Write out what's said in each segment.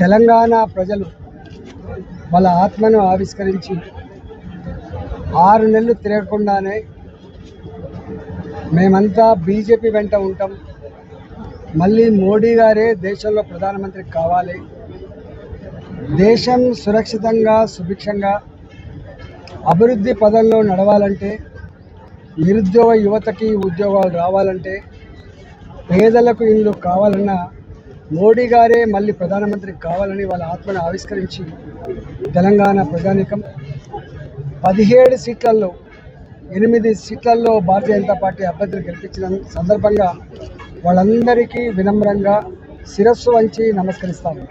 తెలంగాణ ప్రజలు వాళ్ళ ఆత్మను ఆవిష్కరించి ఆరు నెలలు తిరగకుండానే మేమంతా బీజేపీ వెంట ఉంటాం. మళ్ళీ మోడీ గారే దేశంలో ప్రధానమంత్రి కావాలి. దేశం సురక్షితంగా సుభిక్షంగా అభివృద్ధి పదంలో నడవాలంటే నిరుద్యోగ యువతకి ఉద్యోగాలు రావాలంటే పేదలకు ఇల్లు కావాలన్నా మోడీ గారే మళ్ళీ ప్రధానమంత్రి కావాలని వాళ్ళ ఆత్మను ఆవిష్కరించి తెలంగాణ ప్రజానీకం పదిహేడు సీట్లలో ఎనిమిది సీట్లలో భారతీయ జనతా పార్టీ అభ్యర్థులు గెలిపించిన సందర్భంగా వాళ్ళందరికీ వినమ్రంగా శిరస్సు వంచి నమస్కరిస్తాను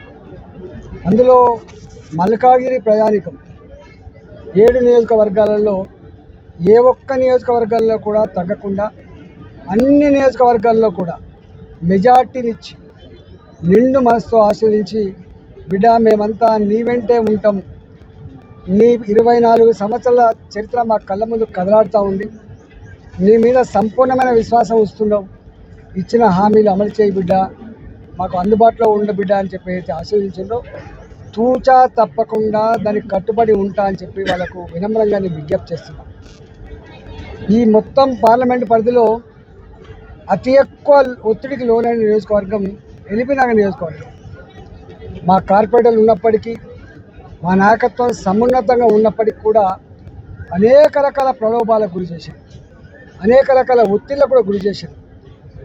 అందులో మల్కాగిరి ప్రజానీకం ఏడు నియోజకవర్గాలలో ఏ ఒక్క నియోజకవర్గాల్లో కూడా తగ్గకుండా అన్ని నియోజకవర్గాల్లో కూడా మెజార్టీనిచ్చి నిండు మనసుతో ఆస్వాదించి బిడ్డ మేమంతా నీ వెంటే ఉంటాం. నీ ఇరవై నాలుగు సంవత్సరాల చరిత్ర మా కళ్ళ ముందు కదలాడుతూ ఉంది. నీ మీద సంపూర్ణమైన విశ్వాసం వస్తున్నావు ఇచ్చిన హామీలు అమలు చేయి బిడ్డ. మాకు అందుబాటులో ఉండ బిడ్డ అని చెప్పి అయితే ఆశీర్వదించిందో తూచా తప్పకుండా దానికి కట్టుబడి ఉంటా అని చెప్పి వాళ్ళకు వినమ్రంగా నేను విజ్ఞప్తి చేస్తున్నాను ఈ మొత్తం పార్లమెంట్ పరిధిలో అతి ఎక్కువ ఒత్తిడికి లోనైన నియోజకవర్గం వెళ్ళిపోయినాక నియోజకవర్గం మా కార్పొరేటర్లు ఉన్నప్పటికీ మా నాయకత్వం సమున్నతంగా ఉన్నప్పటికీ కూడా అనేక రకాల ప్రలోభాలకు గురి చేశారు అనేక రకాల ఒత్తిళ్ళకు కూడా గురి చేశారు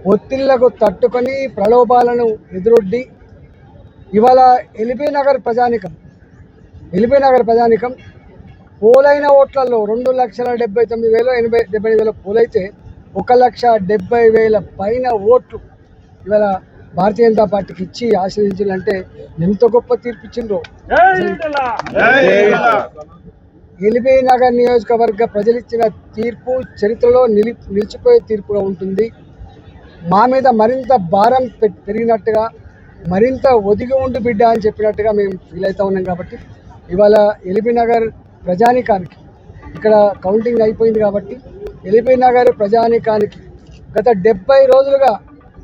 ఒత్తిళ్ళకు తట్టుకొని ప్రలోభాలను ఎదురొడ్డి ఇవాళ ఎల్బీ నగర్ ప్రజానికం ఎల్బీ నగర్ ప్రజానికం పోలైన ఓట్లలో రెండు లక్షల డెబ్బై తొమ్మిది వేల ఎనభై డెబ్బై ఎనిమిది వేల పోలైతే ఒక లక్ష డెబ్బై వేల పైన ఓట్లు ఇవాళ భారతీయ జనతా పార్టీకి ఇచ్చి ఆశీర్వదించాలంటే ఎంత గొప్ప తీర్పు ఇచ్చిండ్రో? ఎల్బీ నగర్ నియోజకవర్గ ప్రజలు ఇచ్చిన తీర్పు చరిత్రలో నిలి నిలిచిపోయే తీర్పుగా ఉంటుంది. మా మీద మరింత భారం పె- పెరిగినట్టుగా మరింత ఒదిగి ఉండి బిడ్డ అని చెప్పినట్టుగా మేము ఫీల్ అవుతా ఉన్నాం కాబట్టి ఇవాళ ఎల్బీ నగర్ ప్రజానికానికి ఇక్కడ కౌంటింగ్ అయిపోయింది కాబట్టి ఎల్బీ నగర్ ప్రజానికానికి గత డెబ్బై రోజులుగా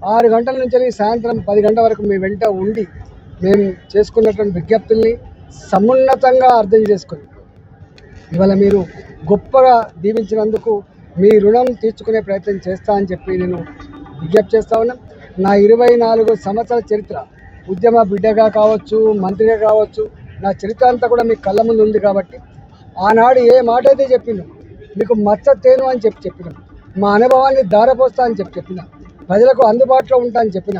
ఆరు గంటల నుంచి సాయంత్రం పది గంటల వరకు మీ వెంట ఉండి మేము చేసుకున్నటువంటి విజ్ఞప్తుల్ని సమున్నతంగా అర్థం చేసుకుని ఇవాళ మీరు గొప్పగా దీవించినందుకు మీ రుణం తీర్చుకునే ప్రయత్నం చేస్తా అని చెప్పి నేను విజ్ఞప్తి చేస్తా ఉన్నా. నా ఇరవై నాలుగు సంవత్సరాల చరిత్ర ఉద్యమ బిడ్డగా కావచ్చు మంత్రిగా కావచ్చు నా చరిత్ర అంతా కూడా మీ కళ్ళ ముందు ఉంది కాబట్టి ఆనాడు ఏ మాట అయితే చెప్పిన మీకు మచ్చ తేను అని చెప్పి చెప్పిన మా అనుభవాన్ని దారపోస్తా అని చెప్పి చెప్పిన ప్రజలకు అందుబాటులో ఉంటానని చెప్పిన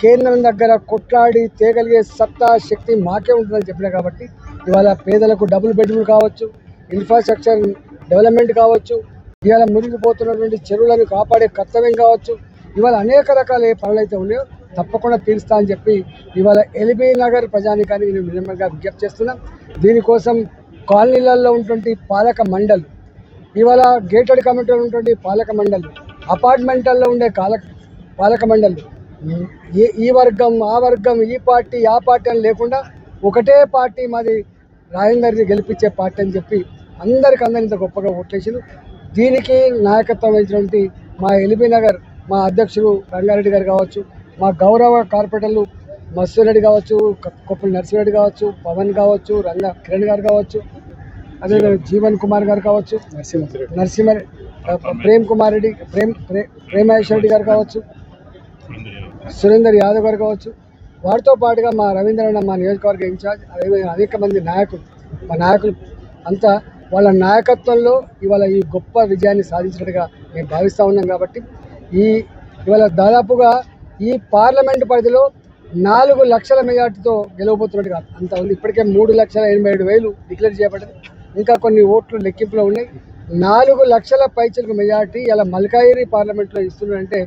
కేంద్రం దగ్గర కొట్లాడి తేగలిగే సత్తా శక్తి మాకే ఉంటుందని చెప్పిన కాబట్టి ఇవాళ పేదలకు డబుల్ బెడ్రూమ్ కావచ్చు ఇన్ఫ్రాస్ట్రక్చర్ డెవలప్మెంట్ కావచ్చు ఇవాళ మునిగిపోతున్నటువంటి చెరువులను కాపాడే కర్తవ్యం కావచ్చు ఇవాళ అనేక రకాల ఏ పనులు అయితే ఉన్నాయో తప్పకుండా తీరుస్తా అని చెప్పి ఇవాళ ఎల్బీ నగర్ ప్రజానికానికి నేను వినమ్రంగా విజ్ఞప్తి చేస్తున్నాం. దీనికోసం కాలనీలలో ఉన్నటువంటి పాలక మండలి ఇవాళ గేటెడ్ కమిటీలో ఉన్నటువంటి పాలక మండలి అపార్ట్మెంట్లలో ఉండే కాల పాలక మండలి. ఈ ఈ వర్గం ఆ వర్గం ఈ పార్టీ ఆ పార్టీ అని లేకుండా ఒకటే పార్టీ మాది రాజేందర్ని గెలిపించే పార్టీ అని చెప్పి అందరికి అందరు ఇంత గొప్పగా ఓట్లేసారు దీనికి నాయకత్వం వహించినటువంటి మా ఎల్బీ నగర్ మా అధ్యక్షుడు రంగారెడ్డి గారు కావచ్చు మా గౌరవ కార్పొరేటర్లు మత్స్యరెడ్డి కావచ్చు కొప్పుల నర్సిరెడ్డి కావచ్చు పవన్ కావచ్చు రంగ కిరణ్ గారు కావచ్చు అదేవిధంగా జీవన్ కుమార్ గారు కావచ్చు నరసింహ నరసింహ ప్రేమ్ కుమార్ రెడ్డి ప్రేమ్ ప్రే- ప్రేమేశ్వర రెడ్డి గారు కావచ్చు సురేందర్ యాదవ్ గారు కావచ్చు. వారితో పాటుగా మా రవీంద్రన్న మా నియోజకవర్గ ఇన్ఛార్జ్ అదేవిధంగా అనేక మంది నాయకులు మా నాయకులు అంతా వాళ్ళ నాయకత్వంలో ఇవాళ ఈ గొప్ప విజయాన్ని సాధించినట్టుగా మేము భావిస్తూ ఉన్నాం కాబట్టి ఈ ఇవాళ దాదాపుగా ఈ పార్లమెంటు పరిధిలో నాలుగు లక్షల మెజార్టీతో గెలవబోతున్నట్టుగా అంత ఉంది. ఇప్పటికే మూడు లక్షల ఎనభై ఏడు వేలు డిక్లేర్ చేయబడ్డది ఇంకా కొన్ని ఓట్లు లెక్కింపులో ఉన్నాయి. నాలుగు లక్షల పైచలకు మెజార్టీ ఇలా మల్కాయిరి పార్లమెంట్లో ఇస్తున్నారంటే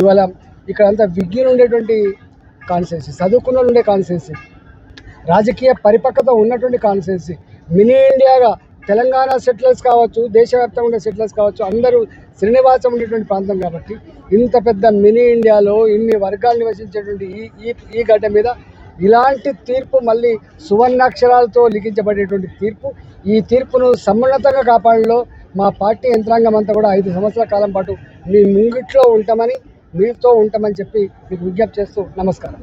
ఇవాళ ఇక్కడ అంతా విజ్ఞులు ఉండేటువంటి కాన్స్టిట్యున్సీ చదువుకున్న ఉండే కాన్స్టిట్యున్సీ రాజకీయ పరిపక్వత ఉన్నటువంటి కాన్స్టిట్యున్సీ మినీ ఇండియాగా తెలంగాణ సెటిలర్స్ కావచ్చు దేశవ్యాప్తంగా ఉండే సెటిలర్స్ కావచ్చు అందరూ శ్రీనివాసం ఉండేటువంటి ప్రాంతం కాబట్టి ఇంత పెద్ద మినీ ఇండియాలో ఇన్ని వర్గాలు నివసించేటువంటి ఈ ఈ ఈ గడ్డ మీద ఇలాంటి తీర్పు మళ్ళీ సువర్ణాక్షరాలతో లిఖించబడేటువంటి తీర్పు. ఈ తీర్పును సమున్నతంగా కాపాడంలో మా పార్టీ యంత్రాంగం అంతా కూడా ఐదు సంవత్సరాల కాలం పాటు మీ ముంగిట్లో ఉంటామని మీతో ఉంటామని చెప్పి మీకు విజ్ఞప్తి చేస్తూ నమస్కారం.